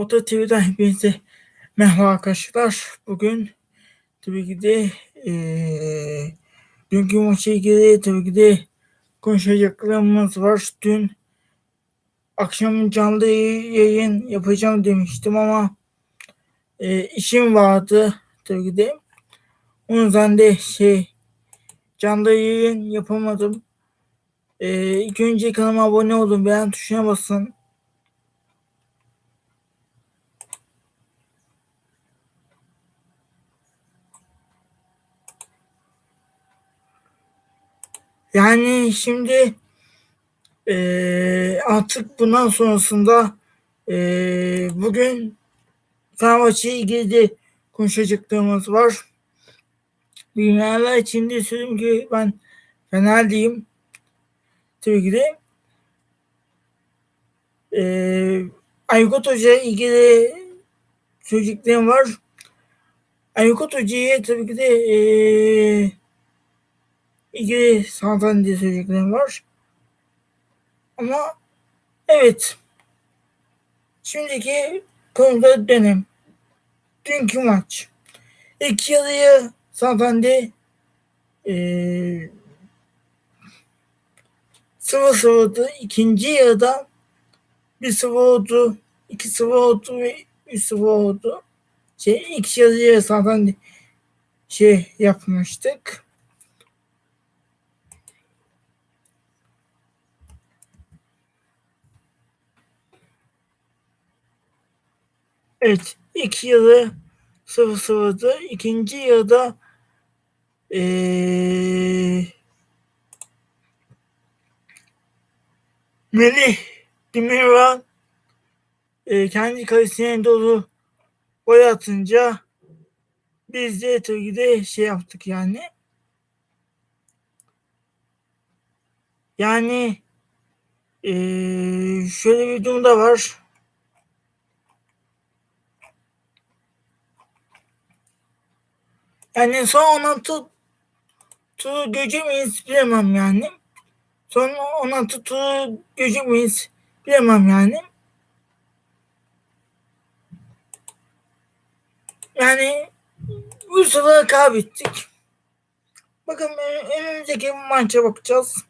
Oda TV'den hepinize merhaba arkadaşlar. Bugün tabii ki de eee dünkü maçla ilgili tabii ki de konuşacaklarımız var. Dün akşam canlı yayın yapacağım demiştim ama e, işim vardı tabii ki de. O yüzden de şey canlı yayın yapamadım. E, ilk önce kanalıma abone olun, beğen tuşuna basın. Yani şimdi eee, artık bundan sonrasında eee, bugün Fenerbahçe ilgili de konuşacaklarımız var. Bilmeyenler için de söyleyeyim ki ben Fenerliyim. Tabii ki de eee Aykut Hoca ilgili söyleyeceklerim var. Aykut Hoca'ya tabii ki de eee ilgili sanattan diye söyleyeceklerim var. Ama evet. Şimdiki konuda dönem. Dünkü maç. İlk yarıyı Santander eee sıvı sıvıydı. İkinci yarıda bir sıvı oldu, iki sıvı oldu ve üç sıvı oldu. Şey, ilk yarıya Santander şey yapmıştık. Evet, ilk yarı sıvı sıvıydı. İkinci yarıda eee Melih Demirhan e, kendi kalesine doğru gol atınca biz de tabii ki de şey yaptık yani. Yani e, şöyle bir durum da var. Yani son 16 turu göcemeyiz bilemem yani. Son 16 turu göcemeyiz bilemem yani. Yani bu sıra kaybettik. Bakın önümüzdeki maça bakacağız.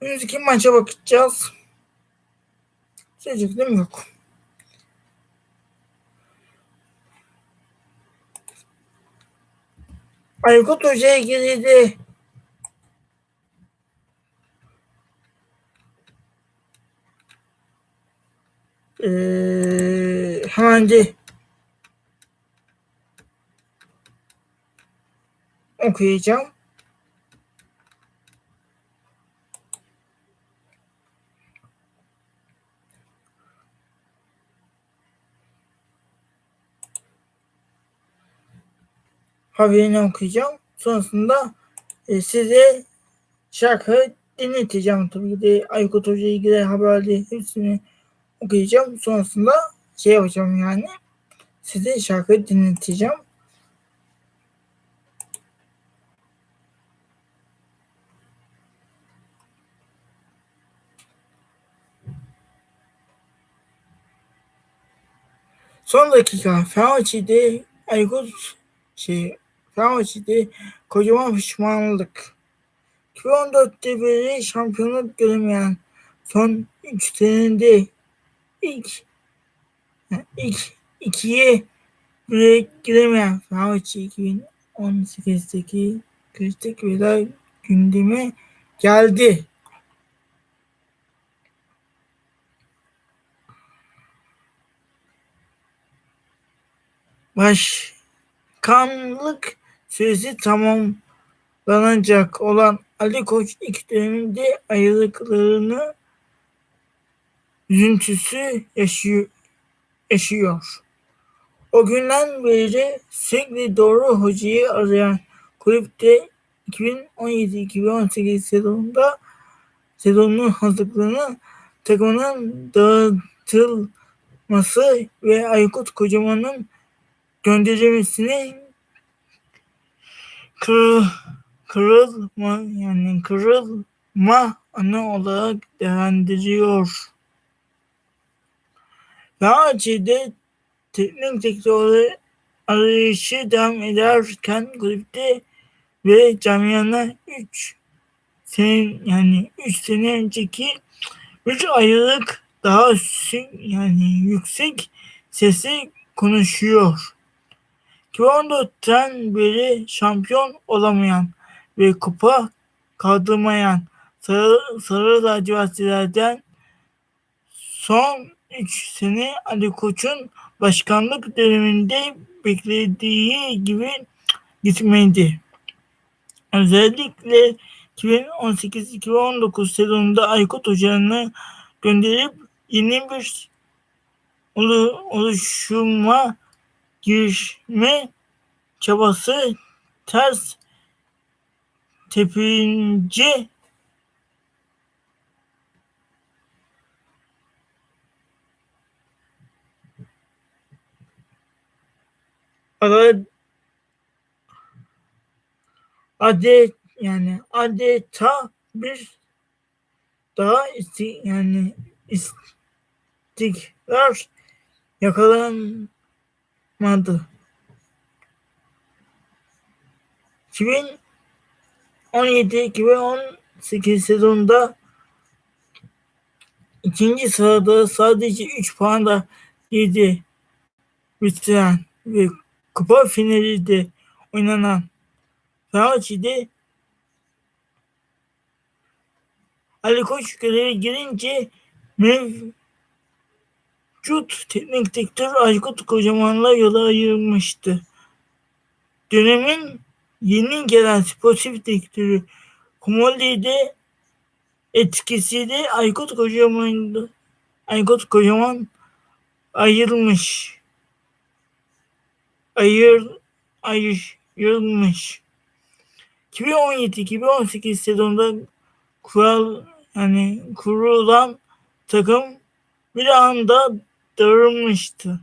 Önümüzdeki maça bakacağız. Söyleyeceklerim yok. Aykut Hoca'ya girdi. Ee, hemen de okuyacağım. Haberini okuyacağım. Sonrasında e, size şarkı dinleteceğim. Tabii ki de Aykut Hoca ilgili haberleri hepsini okuyacağım. Sonrasında şey yapacağım yani. Size şarkı dinleteceğim. Son dakika Fenerbahçe'de Aykut şey Fenerbahçe'de kocaman pişmanlık. 2014'te beri şampiyonluk göremeyen son 3 senede ilk ilk ikiye bile giremeyen Fenerbahçe 2018'deki kritik veda gündeme geldi. Başkanlık süresi tamamlanacak olan Ali Koç ilk döneminde ayrılıklarını üzüntüsü yaşıyor. yaşıyor. O günden beri sürekli doğru hocayı arayan kulüpte 2017-2018 sezonunda sezonun hazırlığını takımının dağıtılması ve Aykut Kocaman'ın gönderilmesini kır, kırılma yani kırılma anı olarak değerlendiriyor. Fenerbahçe'de teknik direktörü arayışı devam ederken kulüpte ve camiana 3 sene yani 3 sene önceki 3 aylık daha yani yüksek sesi konuşuyor. 2014'ten beri şampiyon olamayan ve kupa kaldırmayan Sarı, Sarı lacivertlilerden son 3 sene Ali Koç'un başkanlık döneminde beklediği gibi gitmedi. Özellikle 2018-2019 sezonunda Aykut Hoca'nı gönderip yeni bir oluşuma girme çabası ters tepince adet yani adeta bir daha isti yani istikrar yakalanmadı. 2017-2018 sezonunda ikinci sırada sadece 3 puan da yedi bitiren ve kupa finali de oynanan Fenerbahçe'de Ali Koç göreve girince mevcut teknik direktör Aykut Kocaman'la yola ayırmıştı. Dönemin yeni gelen sportif direktörü Kumoli'de etkisiyle Aykut Kocaman Aykut Kocaman ayrılmış. Ayır, ayrılmış. 2017-2018 sezonunda kural yani kurulan takım bir anda dağılmıştı.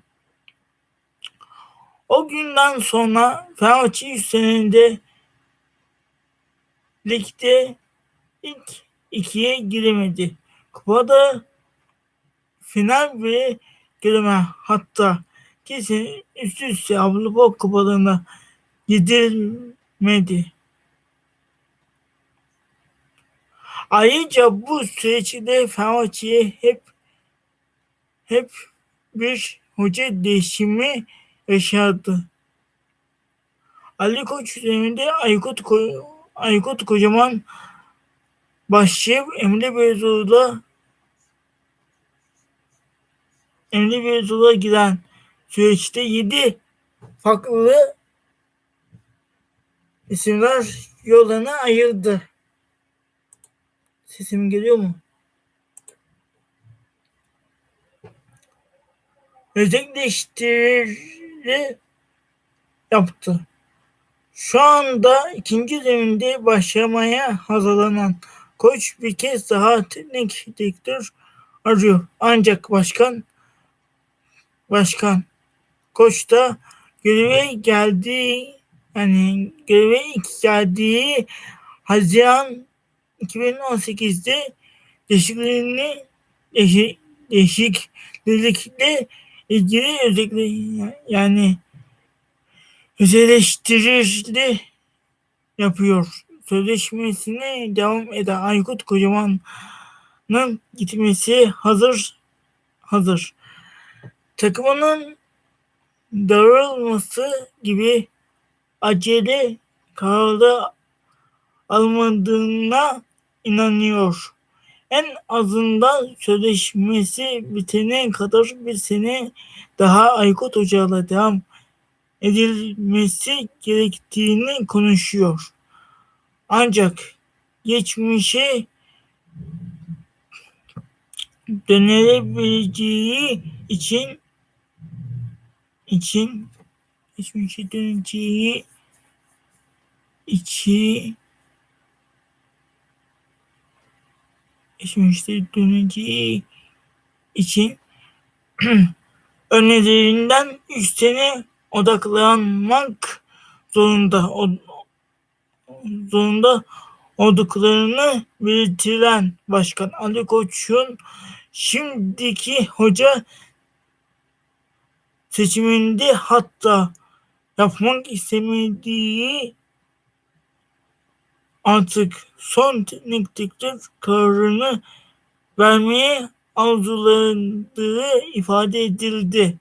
O günden sonra Fenerbahçe 100 senede ligde ilk ikiye giremedi. Kupada final ve gireme hatta kesin üst üste Avrupa kupalarına gidilmedi. Ayrıca bu süreçte Fenerbahçe'ye hep hep bir hoca değişimi yaşadı. Ali Koç döneminde Aykut, Ko Aykut Kocaman başlayıp Emre Beyzoğlu'la Emre Beyzoğlu'na giden süreçte yedi farklı isimler yollarına ayırdı. Sesim geliyor mu? Özelleştiri yaptı. Şu anda ikinci zeminde başlamaya hazırlanan koç bir kez daha teknik direktör arıyor. Ancak başkan başkan koç da göreve geldiği yani göreve geldiği Haziran 2018'de değişikliğini değişik, değişiklikle ilgili özellikle yani özelleştirişli yapıyor. Sözleşmesine devam eden Aykut Kocaman'ın gitmesi hazır hazır. Takımının dağılması gibi acele kararda almadığına inanıyor. En azından sözleşmesi bitene kadar bir sene daha Aykut Hoca'yla devam edilmesi gerektiğini konuşuyor. Ancak geçmişe dönülebileceği için için geçmişe döneceği için geçmişte döneceği için önerilerinden üstüne odaklanmak zorunda zorunda olduklarını belirtilen Başkan Ali Koç'un şimdiki hoca seçiminde hatta yapmak istemediği artık son teknik direktör kararını vermeye arzuladığı ifade edildi.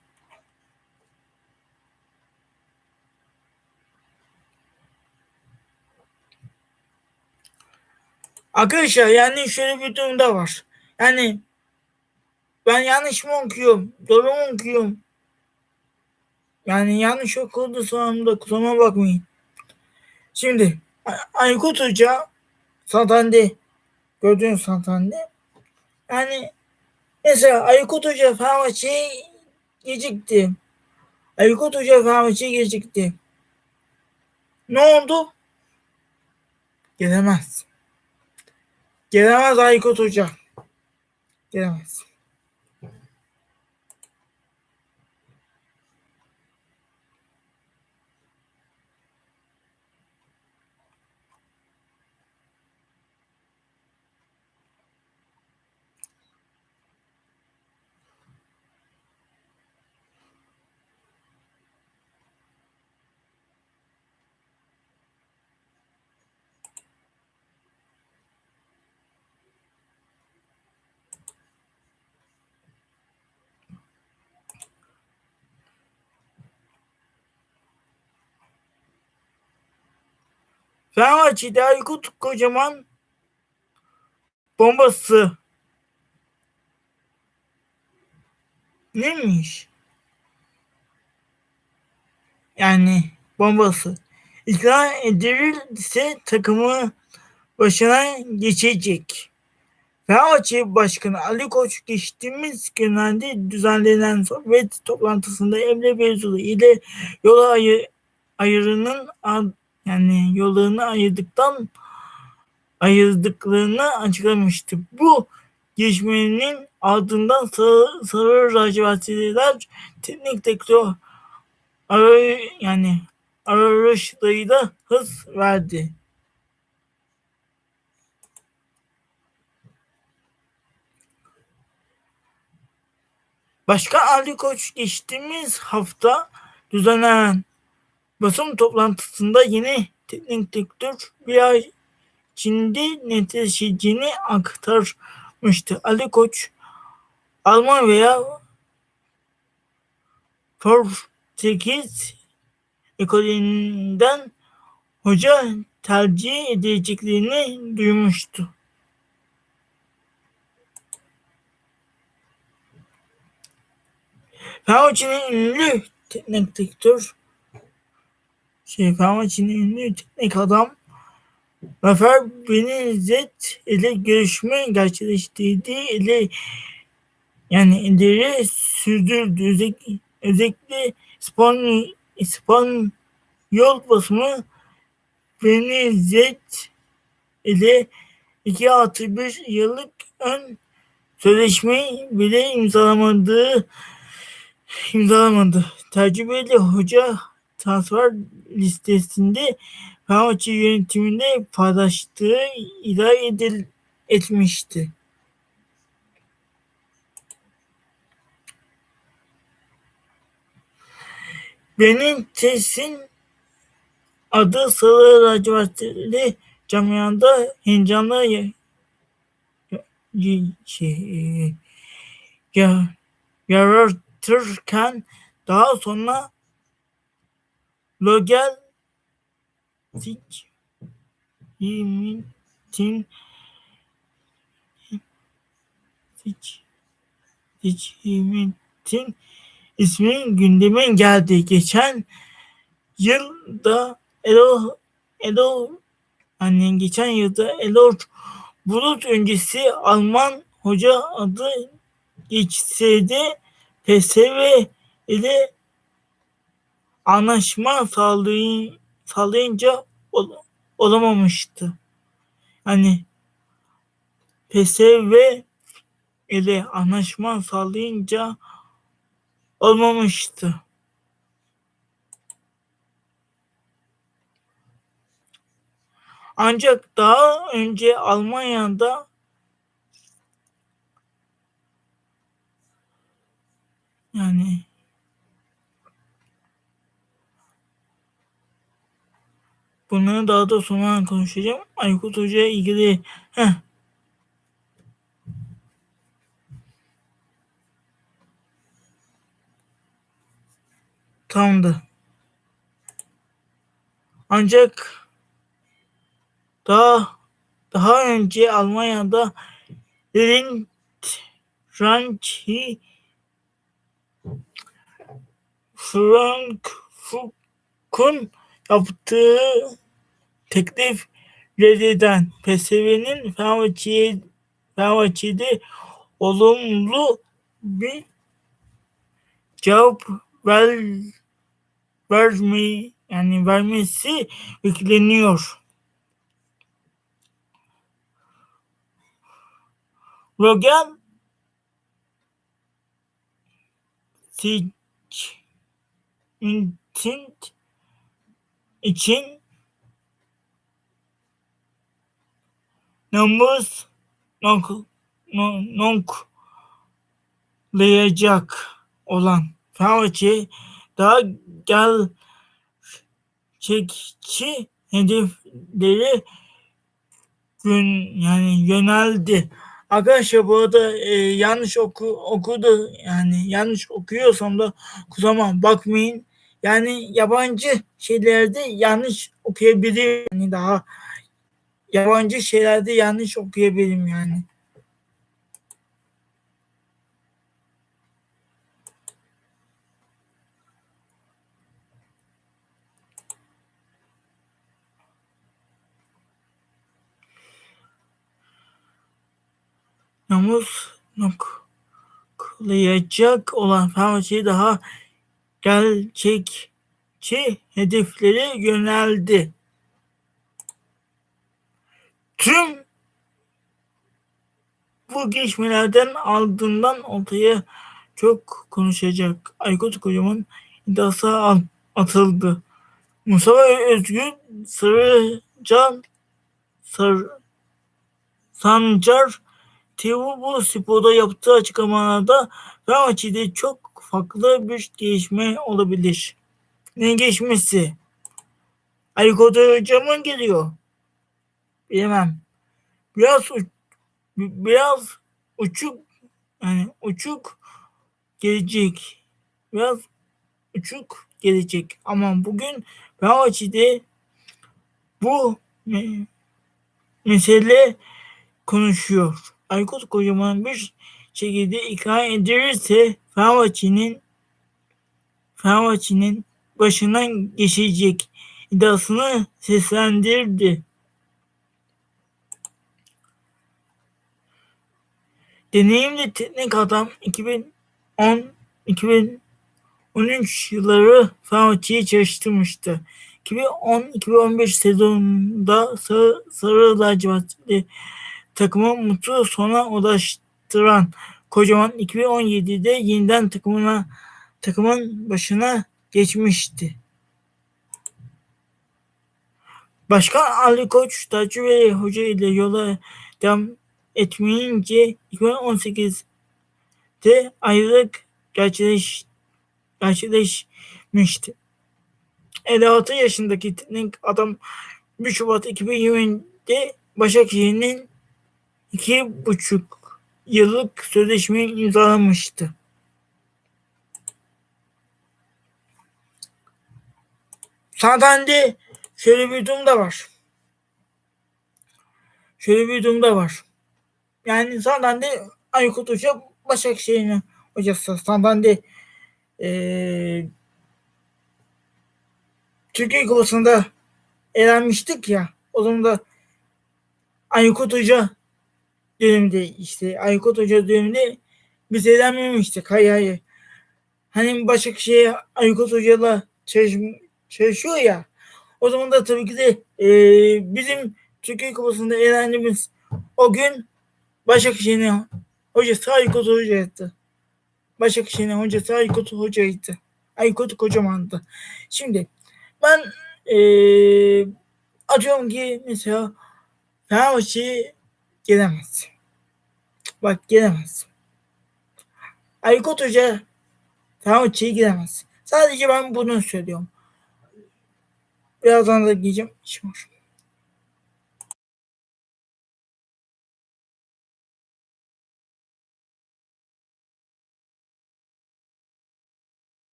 Arkadaşlar yani şöyle bir durum da var. Yani ben yanlış mı okuyorum? Doğru mu okuyorum? Yani yanlış okudu sonunda kusura bakmayın. Şimdi Aykut Hoca Santander gördüğünüz Santander yani mesela Aykut Hoca Fenerbahçe'ye gecikti. Aykut Hoca Fenerbahçe'ye gecikti. Ne oldu? Gelemez. Gelemez Aykut Hoca. Gelemez. Fenerbahçe'de Aykut Kocaman bombası neymiş? Yani bombası. İkna edilirse takımı başına geçecek. Fenerbahçe Başkanı Ali Koç geçtiğimiz günlerde düzenlenen sohbet toplantısında Emre Belözoğlu ile yola ayı, ayırının yani yollarını ayırdıktan ayırdıklarını açıklamıştı. Bu gelişmenin ardından sarı, sarı lacivertliler teknik direktör arar, yani arayışlarıyla hız verdi. Başka Ali Koç geçtiğimiz hafta düzenlenen basın toplantısında yeni teknik direktör bir ay içinde netleşeceğini aktarmıştı. Ali Koç Alman veya Portekiz ekolünden hoca tercih edeceklerini duymuştu. Fenerbahçe'nin ünlü teknik direktör şey Fenerbahçe'nin ünlü teknik adam Zafer Benizet ile görüşme gerçekleştirdiği ile yani ileri sürdürdü. Özellikle, özellikle İspanya, İspanyol basımı Benizet ile 2 artı 1 yıllık ön sözleşmeyi bile imzalamadığı imzalamadı. Tecrübeli hoca transfer listesinde Fenerbahçe yönetiminde paylaştığı iddia edil, etmişti. Benitez'in adı Sarı Lacivertli camianda heyecanla şey, ya, yaratırken daha sonra Logel Zik Yimit'in Zik Zik Yimit'in ismi gündeme geldi. Geçen yılda Elo Elo hani geçen yılda Elo Bulut öncesi Alman hoca adı geçse de PSV ile anlaşma sağlayın, sağlayınca ol, olamamıştı. Hani PSV ile anlaşma sağlayınca olmamıştı. Ancak daha önce Almanya'da yani Bunları daha da sonra konuşacağım. Aykut Hoca'ya ilgili heh, Tamamdı. Ancak daha daha önce Almanya'da Lind Ranchi Frankfurt'un yaptığı teklif reddeden PSV'nin Fenerbahçe'ye Fenerbahçe'de olumlu bir cevap ver, verme, yani vermesi bekleniyor. Rogan Sigmund için namus nok, nok, noklayacak olan Fenerbahçe daha gerçekçi hedefleri gün yani yöneldi. Arkadaşlar bu arada e, yanlış oku, okudu yani yanlış okuyorsam da kusama bakmayın. Yani yabancı şeylerde yanlış okuyabilirim. Yani daha yabancı şeylerde yanlış okuyabilirim yani. namus noklayacak olan Fenerbahçe daha gerçekçi hedeflere yöneldi. Tüm bu gelişmelerden ardından ortaya çok konuşacak. Aykut Kocaman iddiası atıldı. Mustafa Özgür Sarıcan Sar, Sancar TV bu sporda yaptığı açıklamalarda Fenerbahçe'de çok farklı bir gelişme olabilir. Ne geçmesi? Ali Koca Hocam geliyor? Bilemem. Biraz biraz uçuk yani uçuk gelecek. Biraz uçuk gelecek. Ama bugün Fenerbahçe'de bu mesele konuşuyor. Aykut Kocaman bir şekilde ikna edilirse Fenerbahçe'nin Fenerbahçe'nin başından geçecek iddiasını seslendirdi. Deneyimli teknik adam 2010 2013 yılları Fenerbahçe'yi çalıştırmıştı. 2010-2015 sezonunda Sarı, Sarı Lacivertli takımı mutlu sona ulaştıran Kocaman 2017'de yeniden takımına takımın başına geçmişti. Başkan Ali Koç tecrübeli hoca ile yola devam etmeyince 2018'de ayrılık gerçekleş, gerçekleşmişti. 56 yaşındaki teknik adam 1 Şubat 2020'de Başakşehir'in iki buçuk yıllık sözleşme imzalamıştı. Zaten de şöyle bir durum da var. Şöyle bir durum da var. Yani zaten de Aykut Hoca Başakşehir'in hocası. Zaten de ee, Türkiye Kupası'nda elenmiştik ya. O zaman da Aykut Hoca döneminde işte Aykut Hoca döneminde biz eğlenmemiştik. Hayır hayır. Hani Başakşehir Aykut Hoca'la çalış, çalışıyor ya. O zaman da tabii ki de e, bizim Türkiye Kupası'nda eğlendiğimiz o gün Başakşehir'in hocası Aykut Hoca'ydı. Başakşehir'in hocası Aykut Hoca'ydı. Aykut Kocaman'dı. Şimdi ben e, atıyorum ki mesela Fenerbahçe gelemez. Bak gelemez. Aykut Hoca Fenerbahçe'ye gidemez. Sadece ben bunu söylüyorum. Birazdan da giyeceğim. İşim.